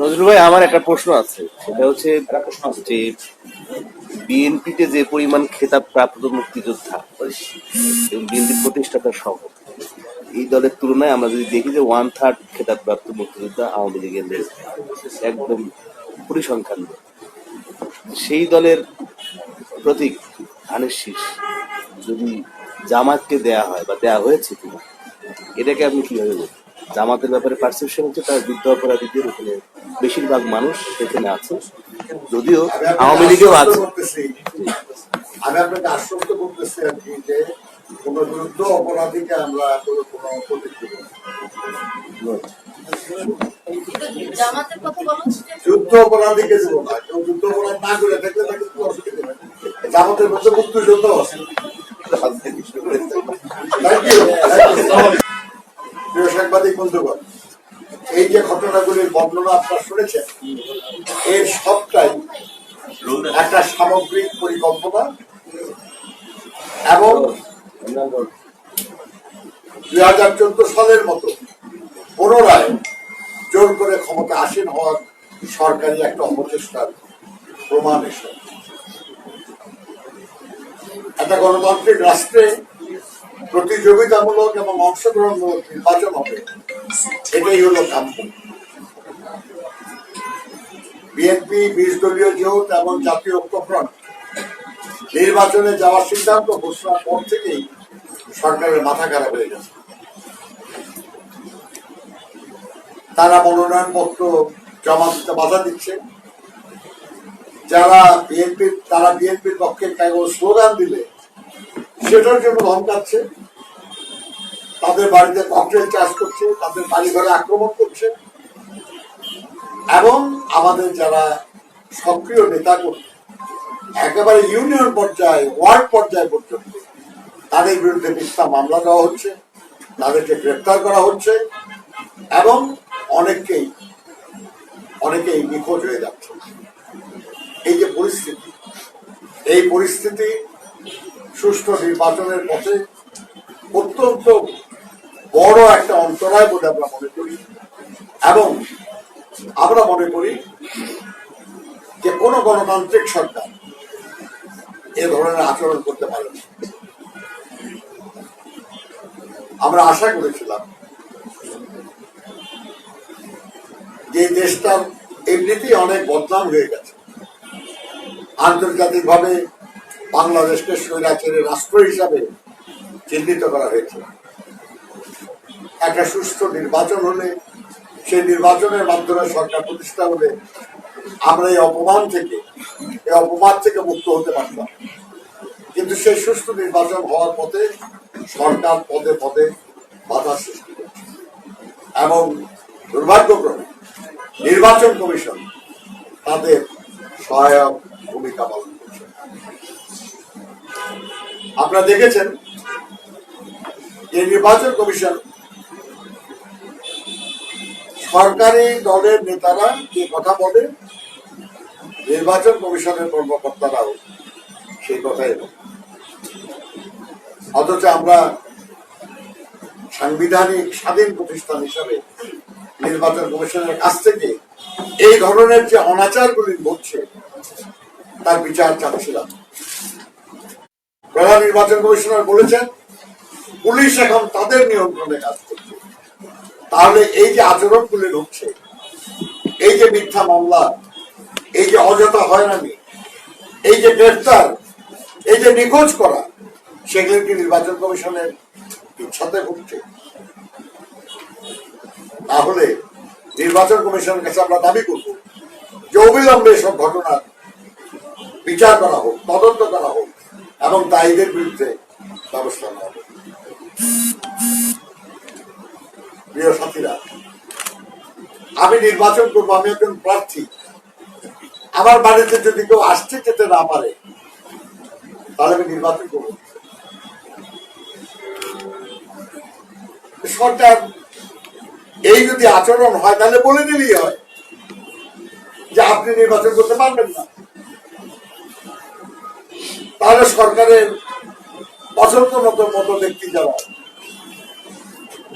নজরুল ভাই, আমার একটা প্রশ্ন আছে সেটা হচ্ছে যে বিএনপিতে যে পরিমাণ খেতাব প্রাপ্ত মুক্তিযোদ্ধা এবং বিএনপির প্রতিষ্ঠাতা সহ, এই দলের তুলনায় আমরা যদি দেখি যে ওয়ান থার্ড খেতাব প্রাপ্ত মুক্তিযোদ্ধা আওয়ামী লীগের। একদম পরিসংখ্যান সেই দলের প্রতীক ধানের শীষ যদি জামাতকে দেয়া হয় বা দেয়া হয়েছে কিনা এটাকে আপনি কীভাবে বলবেন? জামাতের ব্যাপারে পারসেপশন হচ্ছে তার যুদ্ধ অপরাধীদের ওখানে বেশিরভাগ মানুষ সেখানে আছে। যদিও আওয়ামী লীগেও আছে। আমি আপনাকে আশ্বস্ত করতেছি আর কি যে কোন যুদ্ধ অপরাধীকে আমরা কোনো কোনো যুদ্ধ অপরাধীকে দেবো না। কেউ যুদ্ধ অপরাধ না করে থাকলে তাকে জামাতের মধ্যে মুক্তিযুদ্ধ আছে. এই যে ঘটনাগুলির বর্ণনা আপনারা শুনেছেন, এর সবটাই একটা সামগ্রিক পরিকল্পনা এবং দুই হাজার চোদ্দ সালের মতো পুনরায় জোর করে ক্ষমতা আসীন হওয়ার সরকারি একটা অপচেষ্টার প্রমাণ এসে একটা গণতান্ত্রিক রাষ্ট্রে প্রতিযোগিতামূলক এবং অংশগ্রহণমূলক নির্বাচন হবে। এটাই হলো কাম্য। বিএনপি, বিশ দলীয় জোট এবং জাতীয় ঐক্যফ্রন্ট নির্বাচনে যাওয়ার সিদ্ধান্ত ঘোষণার পর থেকেই সরকারের মাথা খারাপ হয়ে গেছে। তারা মনোনয়ন পত্র জমা দিতে বাধা দিচ্ছে। যারা বিএনপির, তারা বিএনপির পক্ষে কেবল স্লোগান দিলে সেটার জন্য ধমকাচ্ছে। তাদের বাড়িতে ককটেল চাষ করছে, তাদের বাড়ি ঘরে আক্রমণ করছে। এবং আমাদের যারা সক্রিয় নেতা কর্মী একেবারে ইউনিয়ন পর্যায়ে, ওয়ার্ড পর্যায়ে পর্যন্ত, তাদের বিরুদ্ধে মিথ্যা মামলা দেওয়া হচ্ছে, তাদেরকে গ্রেপ্তার করা হচ্ছে, এবং অনেককেই, অনেকেই নিখোঁজ হয়ে যাচ্ছে। এই যে পরিস্থিতি, এই পরিস্থিতি সুষ্ঠু নির্বাচনের পথে অত্যন্ত বড় একটা অন্তরায় বলে আমরা মনে করি। এবং আমরা মনে করি যে কোনো গণতান্ত্রিক সরকার এ ধরনের আচরণ করতে পারে আমরা আশা করেছিলাম যে দেশটা এমনিতেই অনেক বদনাম হয়ে গেছে। আন্তর্জাতিকভাবে বাংলাদেশকে স্বৈরাচারের রাষ্ট্র হিসাবে চিহ্নিত করা হয়েছে। একটা সুষ্ঠু নির্বাচন হলে সেই নির্বাচনের মাধ্যমে সরকার প্রতিষ্ঠা হলে আমরা এই অপমান থেকে, এই অপমান থেকে মুক্ত হতে পারতাম। কিন্তু সেই সুষ্ঠু নির্বাচন হওয়ার পথে সরকার পদে পদে বাধা সৃষ্টি এবং দুর্ভাগ্যক্রমে নির্বাচন কমিশন তাদের সহায়ক ভূমিকা পালন করছে। আপনারা দেখেছেন যে নির্বাচন কমিশন সরকারি দলের নেতারা যে কথা বলে, নির্বাচন কমিশনের কর্মকর্তারাও সেই কথাই অথচ আমরা সাংবিধানিক স্বাধীন প্রতিষ্ঠান হিসাবে নির্বাচন কমিশনের কাছ থেকে এই ধরনের যে অনাচারগুলি ঘটছে, তার বিচার চাচ্ছিলাম। প্রধান নির্বাচন কমিশনার বলেছেন, পুলিশ এখন তাদের নিয়ন্ত্রণে কাজ করছে। তাহলে এই যে আচরণগুলি হচ্ছে এই যে মিথ্যা মামলা, এই যে অযথা হয়রানি, এই যে গ্রেফতার, এই যে নিখোঁজ করা, সেগুলি কি নির্বাচন কমিশনের ইচ্ছাতে ঘটছে? তাহলে নির্বাচন কমিশনের কাছে আমরা দাবি করব যে অবিলম্বে এসব ঘটনার বিচার করা হোক, তদন্ত করা হোক, এবং দায়ীদের বিরুদ্ধে ব্যবস্থা নেওয়া হোক প্রিয় সাথীরা, আমি নির্বাচন করব, আমি একজন প্রার্থী। আমার বাড়িতে যদি কেউ আসতে যেতে না পারে, তাহলে আমি নির্বাচন করব। সরকার, এই যদি আচরণ হয়, তাহলে বলে দিলেই হয় যে আপনি নির্বাচন করতে পারবেন না। তাহলে সরকারের পছন্দ মতো মতো ব্যক্তি যারা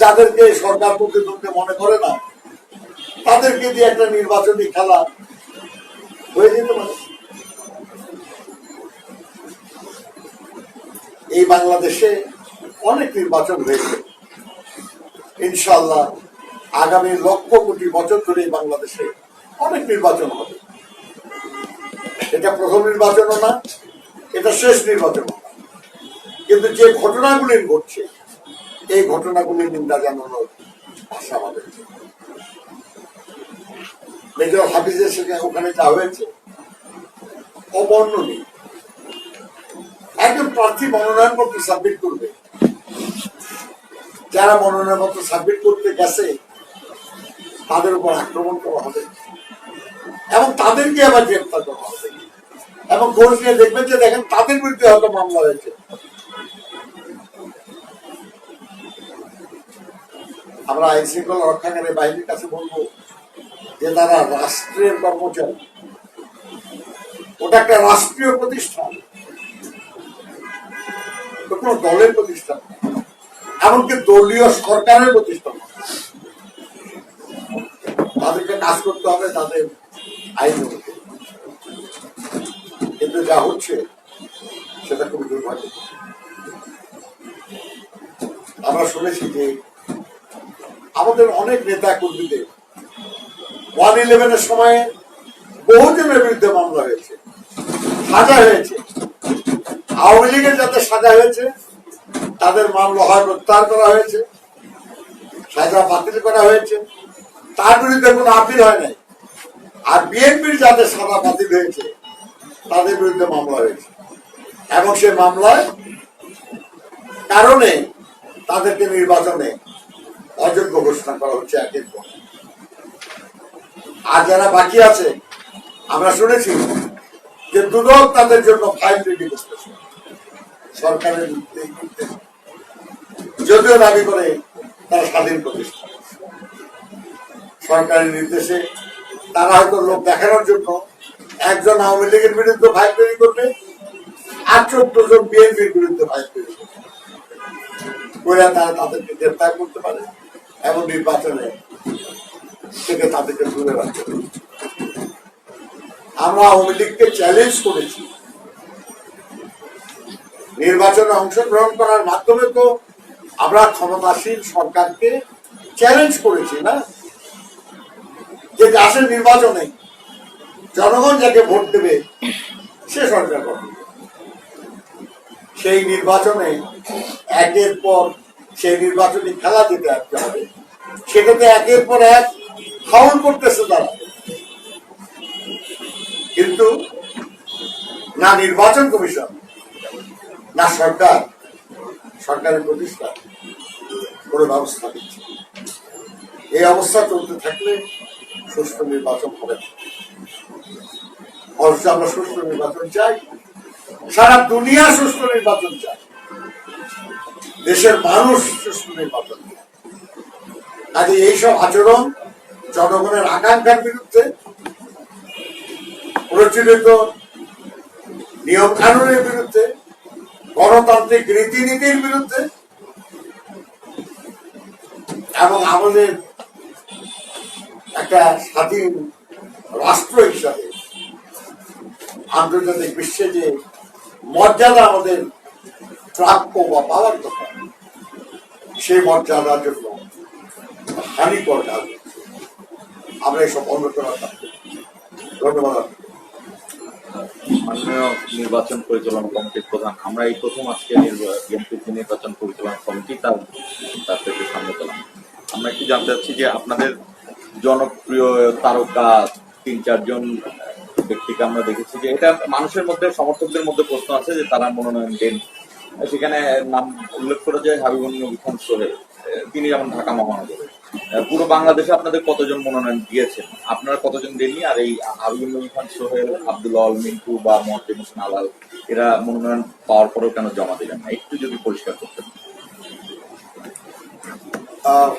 যাদেরকে সরকার প্রতিদ্বন্দ্বী মনে করে না, তাদেরকে দিয়ে একটা নির্বাচনী খেলা হয়ে যেতে পারে। এই বাংলাদেশে অনেক নির্বাচন হয়েছে। ইনশাল্লাহ আগামী লক্ষ কোটি বছর ধরে বাংলাদেশে অনেক নির্বাচন হবে। এটা প্রথম নির্বাচনও না, এটা শেষ নির্বাচন কিন্তু যে ঘটনাগুলি ঘটছে এই ঘটনাগুলি নিন্দা জানানোর ভাষা আমাদের। মেজর হাফিজের সঙ্গে ওখানে যা হয়েছে, অবর্ণনীয়। একজন প্রার্থী মনোনয়ন পত্র সাবমিট করবে। যারা মনোনয়ন পত্র সাবমিট করতে গেছে, তাদের উপর আক্রমণ করা হবে। এবং তাদেরকে আবার গ্রেপ্তার করা হবে। এবং খোঁজ নিয়ে দেখবেন যে দেখেন তাদের বিরুদ্ধে হয়তো মামলা হয়েছে। আমরা আইন শৃঙ্খলা রক্ষাকারী বাহিনীর কাছে বলব যে তারা রাষ্ট্রের কর্মচারী। ওটা একটা রাষ্ট্রীয় প্রতিষ্ঠান। কোনো দলের প্রতিষ্ঠান এমনকি দলীয় সরকারের প্রতিষ্ঠান তাদেরকে কাজ করতে হবে তাদের আইন কিন্তু যা হচ্ছে, সেটা খুবই দুর্ভাগ্য আমরা শুনেছি যে আমাদের অনেক নেতা কর্মীদের ওয়ান ইলেভেনের সময় বহুজনের বিরুদ্ধে মামলা হয়েছে, সাজা হয়েছে। আওয়ামী লীগের যাতে সাজা হয়েছে, তাদের মামলা হয় প্রত্যাহার করা হয়েছে, সাজা বাতিল করা হয়েছে। তার বিরুদ্ধে কোনো আপিল হয় নাই। আর বিএনপির যাদের সাজা বাতিল হয়েছে, তাদের বিরুদ্ধে মামলা হয়েছে। এবং সে মামলায় কারণে তাদেরকে নির্বাচনে অযোগ্য ঘোষণা করা হচ্ছে একের পর আর যারা বাকি আছে, আমরা শুনেছি যে দুদক তাদের জন্য ফাইল রেডি করতেছে সরকারের যদিও দাবি করে তারা স্বাধীন প্রতিষ্ঠান সরকারের নির্দেশে তারা হয়তো লোক দেখানোর জন্য একজন আওয়ামী লীগের বিরুদ্ধে ফাইল তৈরি করবে, আর চোদ্দ জন বিএনপির বিরুদ্ধে ফাইল তৈরি করবে। করে তারা তাদেরকে গ্রেপ্তার করতে পারে। এবং নির্বাচনে থেকে তাদেরকে দূরে রাখতে আমরা আওয়ামী লীগকে চ্যালেঞ্জ করেছি। নির্বাচনে অংশগ্রহণ করার মাধ্যমে তো আমরা ক্ষমতাসীন সরকারকে চ্যালেঞ্জ করেছি, না? যে আসে নির্বাচনে জনগণ যাকে ভোট দেবে, সে সরকার। সেই নির্বাচনে একের পর সেই নির্বাচনী খেলা দিতে আসতে হবে, সেটাতে একের পর এক ফাউল করতেছে তারা। কিন্তু না নির্বাচন কমিশন, না সরকার, সরকারের প্রতিষ্ঠান কোনো ব্যবস্থা দিচ্ছে এই অবস্থা চলতে থাকলে সুষ্ঠু নির্বাচন হবে না। আমরা সুষ্ঠু নির্বাচন চাই, সারা দুনিয়া সুষ্ঠু নির্বাচন চায়। দেশের মানুষ নির্বাচন চায় কাজে এইসব আচরণ জনগণের আকাঙ্ক্ষার বিরুদ্ধে প্রচলিত নিয়ম কানুনের বিরুদ্ধে, গণতান্ত্রিক রীতিনীতির বিরুদ্ধে এবং আমাদের একটা স্বাধীন রাষ্ট্র হিসাবে আন্তর্জাতিক বিশ্বে যে মর্যাদা আমাদের প্রাপ্য বা পাওয়ার কথা সেই মর্যাদার জন্য হানিকর কাজ আমরা এসব করার ধন্যবাদ নির্বাচন পরিচালনা কমিটির প্রধান, আমরা এই প্রথম আজকে বিএনপি নির্বাচন পরিচালনা কমিটি, তার তার থেকে সামনে পেলাম আমরা একটু জানতে চাচ্ছি যে আপনাদের জনপ্রিয় তারকা তিন, চারজন ব্যক্তিকে আমরা দেখেছি যে এটা মানুষের মধ্যে, সমর্থকদের মধ্যে প্রশ্ন আছে যে তারা মনোনয়ন দেন সেখানে নাম উল্লেখ করে যে হাবিবুল নবী সোহেল তিনি যেমন ঢাকা মহানগরে। পুরো বাংলাদেশে আপনাদের কতজন মনোনয়ন দিয়েছেন? আপনারা কতজন দেননি? আর এই হাবিবুল নবী সোহেল আল মিন্টু বা মোহাম্মদ হোসেন আলাল এরা মনোনয়ন পাওয়ার পরেও কেন জমা দিলেন না? একটু যদি পরিষ্কার করতেন। আহ,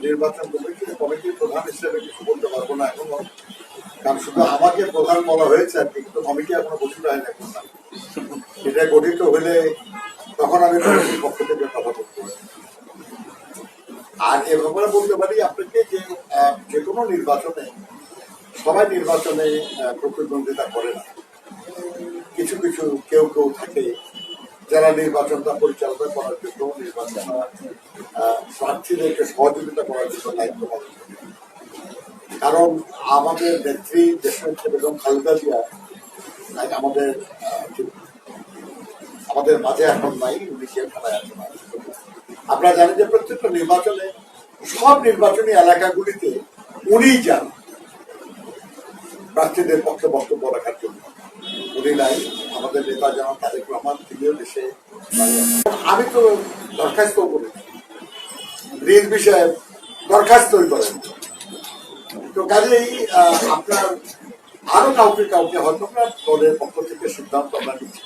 নির্বাচন কমিটি কমিটির প্রধান হিসেবে কিছু বলতে পারব না এখনও। কারণ শুধু আমাকে প্রধান বলা হয়েছে আর কিন্তু কমিটি এখনও গঠিত হয় না এটা গঠিত হলে তখন আমি কমিটির পক্ষ থেকে কথা বলতে আর এ ব্যাপারে বলতে পারি, আপনাকে যে যে কোনো নির্বাচনে, সবাই নির্বাচনে প্রতিদ্বন্দ্বিতা করে না। কিছু কিছু কেউ কেউ থাকে যারা নির্বাচনটা পরিচালনা করার জন্য, নির্বাচন প্রার্থীদেরকে সহযোগিতা করার জন্য দায়িত্ব পালন কারণ আমাদের নেত্রী দেশনেত্রী বেগম খালেদা জিয়া আমাদের আমাদের মাঝে এখন নাই, উনি জেলখানায় আছেন। আপনারা জানেন যে প্রত্যেকটা নির্বাচনে, সব নির্বাচনী এলাকাগুলিতে উনিই যান। প্রার্থীদের পক্ষে বক্তব্য রাখার জন্য। উনি নাই, আমাদের নেতা যেমন তারেক রহমান, তিনিও দেশে আমি তো দরখাস্ত করি রিল বিষয়ে দরখাস্তই করেন। তো কাজেই আপনার আরও কাউকে কাউকে হয়তো দলের পক্ষ থেকে সিদ্ধান্ত আমরা নিচ্ছি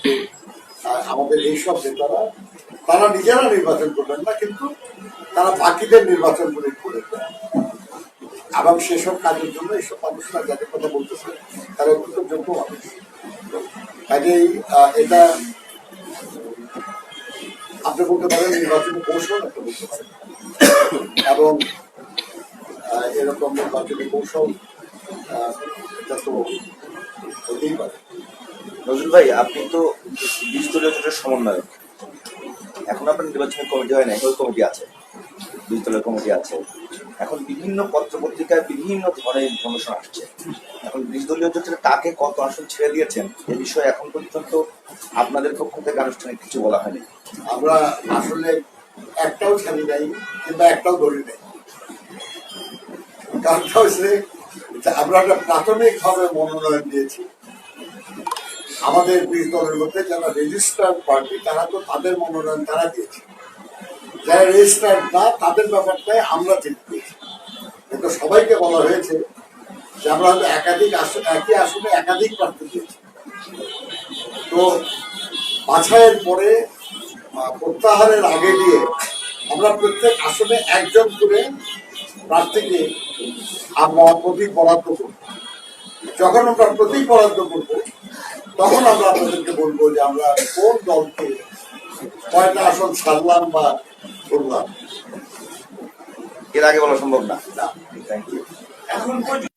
আমাদের এইসব নেতারা, তারা নিজেরা নির্বাচন করবেন না, কিন্তু তারা বাকিদের নির্বাচন করে করে এবং সেসব কাজের জন্য এইসব মানুষরা যাদের কথা বলতেছে, তারা অত্যন্ত যোগ্য মানুষ কাজেই এটা আপনি বলতে পারেন, নির্বাচনী কৌশল একটা বলতে পারেন। এবং এরকম নির্বাচনী কৌশল এটা তো হতেই পারে। নজরুল ভাই আপনি তো দলীয় জোটের সমন্বয়ক। এখন আপনার নির্বাচনী কমিটি হয় না ওই কমিটি আছে। দলের কমিটি আছে। এখন বিভিন্ন পত্র পত্রিকায় বিভিন্ন ধরনের ইনফরমেশন আসছে। এখন বিশ দলীয় জোটের কাকে কত আসন ছেড়ে দিয়েছেন এ বিষয়ে এখন পর্যন্ত আপনাদের পক্ষ থেকে আনুষ্ঠানিক কিছু বলা হয়নি। আমরা আসলে একটাও ছাড়ি নাই কিংবা একটাও ধরি নাই। আমরা একটা প্রাথমিক ভাবে মনোনয়ন দিয়েছি। আমাদের মধ্যে যারা রেজিস্টার্ড পার্টি তারা তো তাদের মনোনয়ন তারা যারা না, তাদের ব্যাপারটাই আমরা কিন্তু সবাইকে বলা হয়েছে যে আমরা হয়তো একাধিক একই আসনে একাধিক প্রার্থী দিয়েছি। তো বাছাইয়ের পরে প্রত্যাহারের আগে দিয়ে আমরা প্রত্যেক আসনে একজন করে প্রার্থীকে আমরা প্রতীক বরাদ্দ করব। যখন আমরা প্রতীক বরাদ্দ করব তখন আমরা আপনাদেরকে বলব যে আমরা কোন দলকে কয়টা আসন ছাড়লাম বা করলাম। এর আগে বলা সম্ভব না। এখন থ্যাংক ইউ